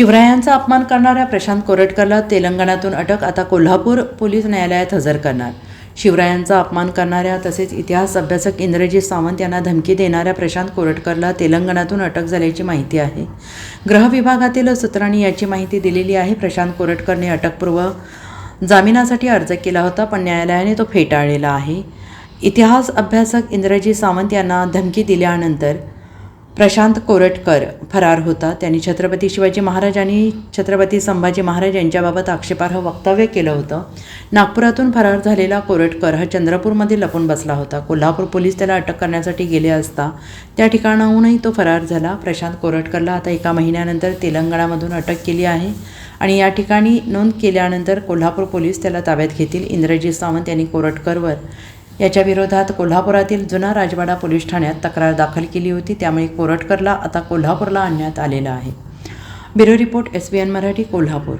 शिवरायांचा अपमान करणाऱ्या प्रशांत कोरटकरला तेलंगणातून अटक आता कोल्हापूर पोलीस न्यायालयात हजर करणार. शिवरायांचा अपमान करणाऱ्या तसेच इतिहास अभ्यासक इंद्रजीत सावंत यांना धमकी देणाऱ्या प्रशांत कोरटकरला तेलंगणातून अटक झाल्याची माहिती आहे. गृह विभागातील सूत्रांनी याची माहिती दिलेली आहे. प्रशांत कोरटकरने अटकपूर्व जामिनासाठी अर्ज केला होता पण न्यायालयाने तो फेटाळलेला आहे. इतिहास अभ्यासक इंद्रजीत सावंत यांना धमकी दिल्यानंतर प्रशांत कोरटकर फरार होता. त्यांनी छत्रपती शिवाजी महाराज आणि छत्रपती संभाजी महाराज यांच्याबाबत आक्षेपार्ह वक्तव्य केलं होतं. नागपुरातून फरार झालेला कोरटकर हा चंद्रपूरमध्ये लपून बसला होता. कोल्हापूर पोलीस त्याला अटक करण्यासाठी गेले असता त्या ठिकाणाहूनही तो फरार झाला. प्रशांत कोरटकरला आता एका महिन्यानंतर तेलंगणामधून अटक केली आहे आणि या ठिकाणी नोंद केल्यानंतर कोल्हापूर पोलीस त्याला ताब्यात घेतील. इंद्रजीत सावंत यांनी कोरटकरवर याच्या विरोधात कोल्हापुरातील जुना राजवाडा पोलीस ठाण्यात तक्रार दाखल केली होती. त्यामुळे कोरटकरला आता कोल्हापूरला आणण्यात आलेला आहे. Bureau report S B N Marathi Kolhapur.